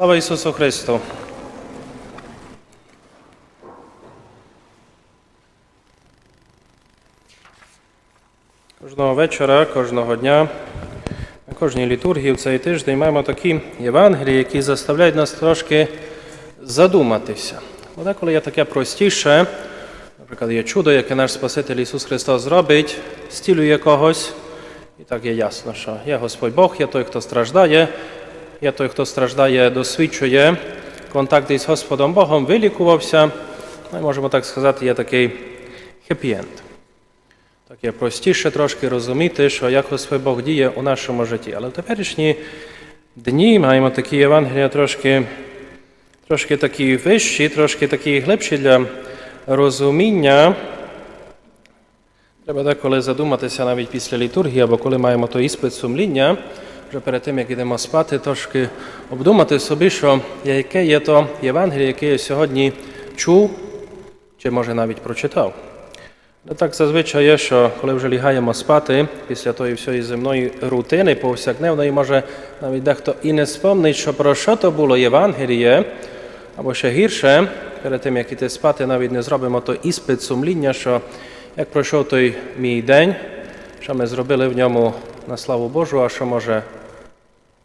Слава Ісусу Христу! Кожного вечора, кожного дня, на кожній літургії в цей тиждень маємо такі Євангелії, які заставляють нас трошки задуматися. Бо деколи є таке простіше, наприклад, є чудо, яке наш Спаситель Ісус Христос зробить, стілює когось, і так є ясно, що є Господь Бог, є той, хто страждає, є той, хто страждає, досвідчує контакт із Господом Богом, вилікувався. Ну, можемо так сказати, є такий хеппі-енд. Так є простіше трошки розуміти, що як Господь Бог діє у нашому житті. Але в теперішні дні маємо такі Євангелія трошки, трошки такі вищі, трошки такі глибші для розуміння. Треба деколи задуматися навіть після літургії, або коли маємо той іспит сумління, вже перед тим, як йдемо спати, трошки обдумати собі, що яке є то Євангеліє, яке я сьогодні чув, чи може навіть прочитав. Ну, так зазвичай є, що коли вже лягаємо спати після тої всієї земної рутини повсякдневної, може навіть дехто і не спомнить, що про що то було Євангеліє, або ще гірше, перед тим, як іти спати, навіть не зробимо той іспит сумління, що як пройшов той мій день, що ми зробили в ньому на славу Божу, а що може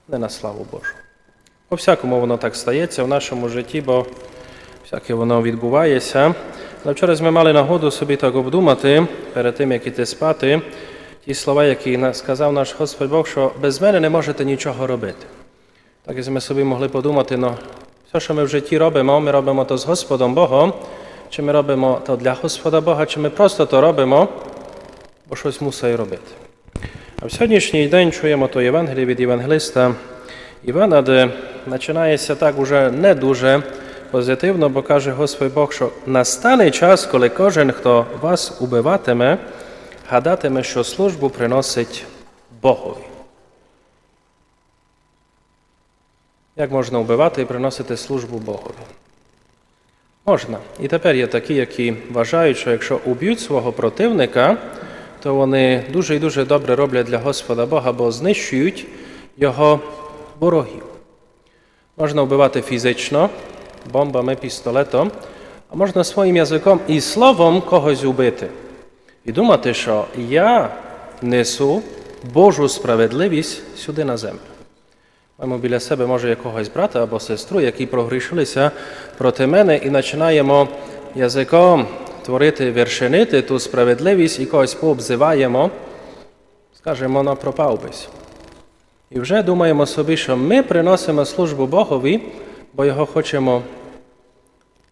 не на славу Божу. По всякому воно так стається в нашому житті, бо всяке воно відбувається. Але вчора ми мали нагоду собі так обдумати перед тим, як іти спати, ті слова, які сказав наш Господь Бог, що без мене не можете нічого робити. Так як ми собі могли подумати, ну, все, що ми в житті робимо, ми робимо то з Господом Богом, чи ми робимо то для Господа Бога, чи ми просто то робимо, бо щось мусить робити. А в сьогоднішній день чуємо то Євангеліє від Євангелиста Івана, де починається так уже не дуже позитивно, бо каже Господь Бог, що настане час, коли кожен, хто вас убиватиме, гадатиме, що службу приносить Богові. Як можна вбивати і приносити службу Богові? Можна. І тепер є такі, які вважають, що якщо уб'ють свого противника, то вони дуже і дуже добре роблять для Господа Бога, бо знищують його ворогів. Можна вбивати фізично, бомбами, пістолетом, а можна своїм язиком і словом когось убити. І думати, що я несу Божу справедливість сюди на землю. Маємо біля себе, може, якогось брата або сестру, які прогрішилися проти мене, і починаємо язиком творити, вершинити ту справедливість і когось пообзиваємо, скажемо, на пропав бись. І вже думаємо собі, що ми приносимо службу Богові, бо його хочемо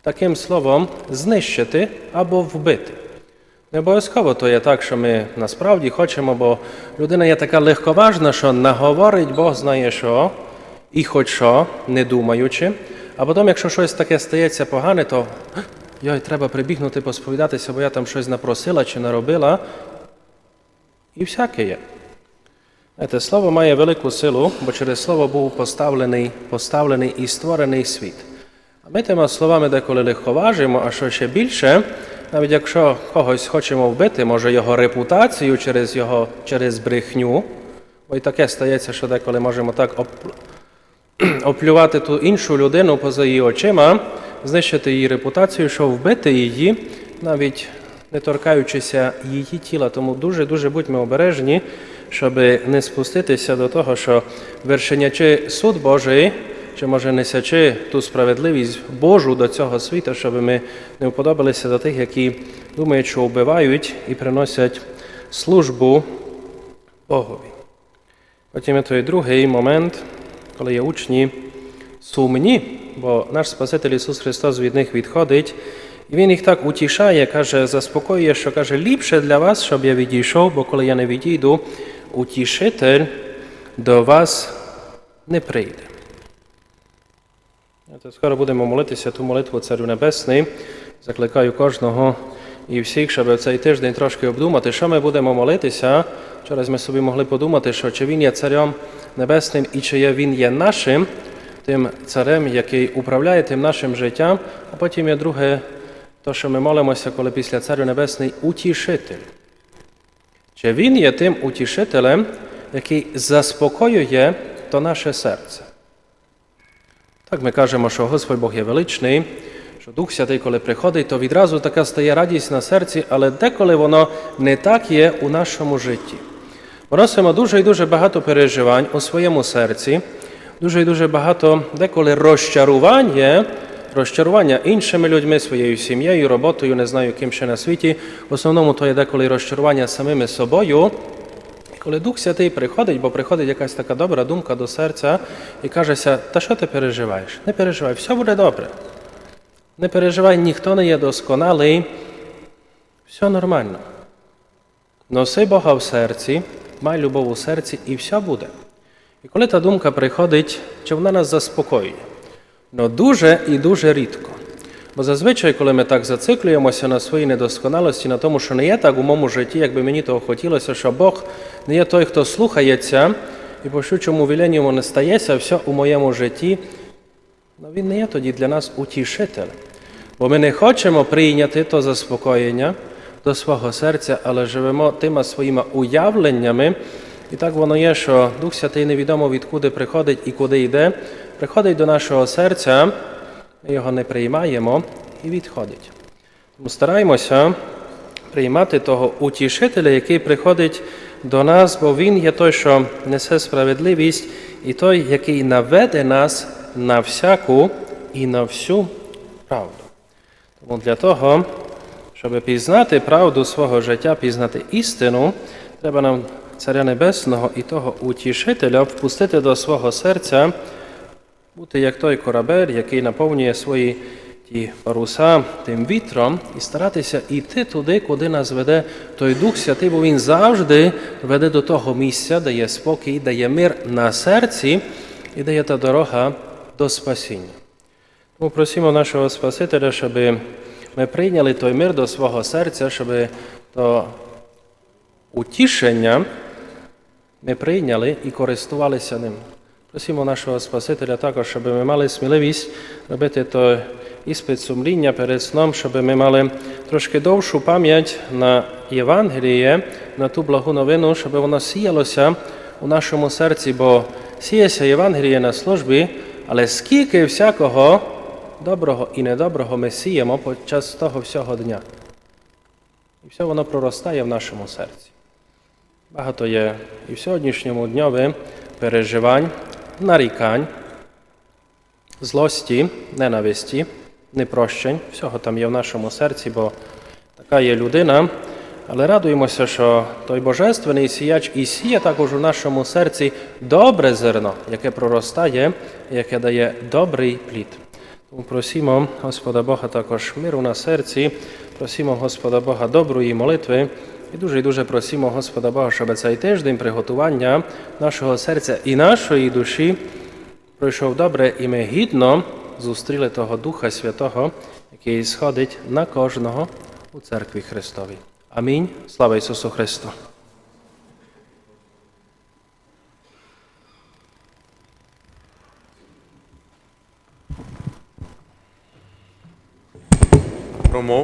таким словом знищити або вбити. Не обов'язково то є так, що ми насправді хочемо, бо людина є така легковажна, що наговорить Бог знає що, і хоч що, не думаючи. А потім, якщо щось таке стається погане, то йой, треба прибігнути, посповідатися, бо я там щось напросила чи наробила. І всяке є. Знаєте, Слово має велику силу, бо через слово був поставлений, поставлений і створений світ. А ми тими словами деколи легковажимо, а що ще більше, навіть якщо когось хочемо вбити, може його репутацію через його, через брехню, бо й таке стається, що деколи можемо так оплювати ту іншу людину поза її очима, знищити її репутацію, що вбити її, навіть не торкаючися її тіла. Тому дуже-дуже будьмо обережні, щоб не спуститися до того, що вершенячи суд Божий, чи може несячи ту справедливість Божу до цього світу, щоб ми не вподобалися до тих, які думають, що вбивають і приносять службу Богові. Потім є той другий момент, коли є учні сумні, бо наш Спаситель Ісус Христос від них відходить, і Він їх так утішає, каже, заспокоює, що каже, ліпше для вас, щоб я відійшов, бо коли я не відійду, утішитель до вас не прийде. То скоро будемо молитися ту молитву Царю Небесний. Закликаю кожного і всіх, щоб цей тиждень трошки обдумати, що ми будемо молитися. Вчора ми собі могли подумати, що чи він є царем небесним і чи він є нашим, тим царем, який управляє тим нашим життям, а потім є друге, то, що ми молимося, коли після Царю Небесний утішитель. Чи він є тим утішителем, який заспокоює то наше серце? Так ми кажемо, що Господь Бог є величний, що Дух Святий, коли приходить, то відразу така стає радість на серці, але деколи воно не так є у нашому житті. Поносимо дуже і дуже багато переживань у своєму серці, дуже і дуже багато деколи розчарувань є, розчарування іншими людьми, своєю сім'єю, роботою, не знаю, ким ще на світі. В основному то є деколи розчарування самими собою. Коли Дух Святий приходить, бо приходить якась така добра думка до серця і кажеся, та що ти переживаєш? Не переживай, все буде добре. Не переживай, ніхто не є досконалий, все нормально. Носи Бога в серці, май любов у серці і все буде. І коли та думка приходить, чи вона нас заспокоює? Ну дуже і дуже рідко. Бо зазвичай, коли ми так зациклюємося на своїй недосконалості, на тому, що не є так у моєму житті, як би мені того хотілося, що Бог не є той, хто слухається, і по щучому віленню не стається все у моєму житті, ну він не є тоді для нас утішитель. Бо ми не хочемо прийняти то заспокоєння до свого серця, але живемо тими своїми уявленнями. І так воно є, що Дух Святий невідомо відкуди приходить і куди йде, приходить до нашого серця, ми його не приймаємо і відходить. Тому стараємося приймати того утішителя, який приходить до нас, бо він є той, що несе справедливість, і той, який наведе нас на всяку і на всю правду. Тому для того, щоб пізнати правду свого життя, пізнати істину, треба нам Царя Небесного і того утішителя впустити до свого серця, бути як той корабель, який наповнює свої ті паруса тим вітром, і старатися йти туди, куди нас веде той Дух Святий, бо Він завжди веде до того місця, де є спокій, де є мир на серці і де є та дорога до спасіння. Тому просимо нашого Спасителя, щоб ми прийняли той мир до свого серця, щоб то утішення ми прийняли і користувалися ним. Просимо нашого Спасителя також, щоб ми мали сміливість робити той іспит сумління перед сном, щоб ми мали трошки довшу пам'ять на Євангеліє, на ту благу новину, щоб воно сіялося у нашому серці, бо сіється Євангеліє на службі, але скільки всякого доброго і недоброго ми сіємо під час того всього дня. І все воно проростає в нашому серці. Багато є і в сьогоднішньому дньові переживань, нарікань, злості, ненависті, непрощень. Всього там є в нашому серці, бо така є людина. Але радуємося, що той божественний сіяч і сіє також у нашому серці добре зерно, яке проростає, яке дає добрий плід. Тому просимо Господа Бога також миру на серці, просимо Господа Бога доброї молитви. І дуже і дуже просимо Господа Бога, щоб цей тиждень приготування нашого серця і нашої душі пройшов добре, і ми гідно зустріли того Духа Святого, який сходить на кожного у церкві Христовій. Амінь. Слава Ісусу Христу! Промов.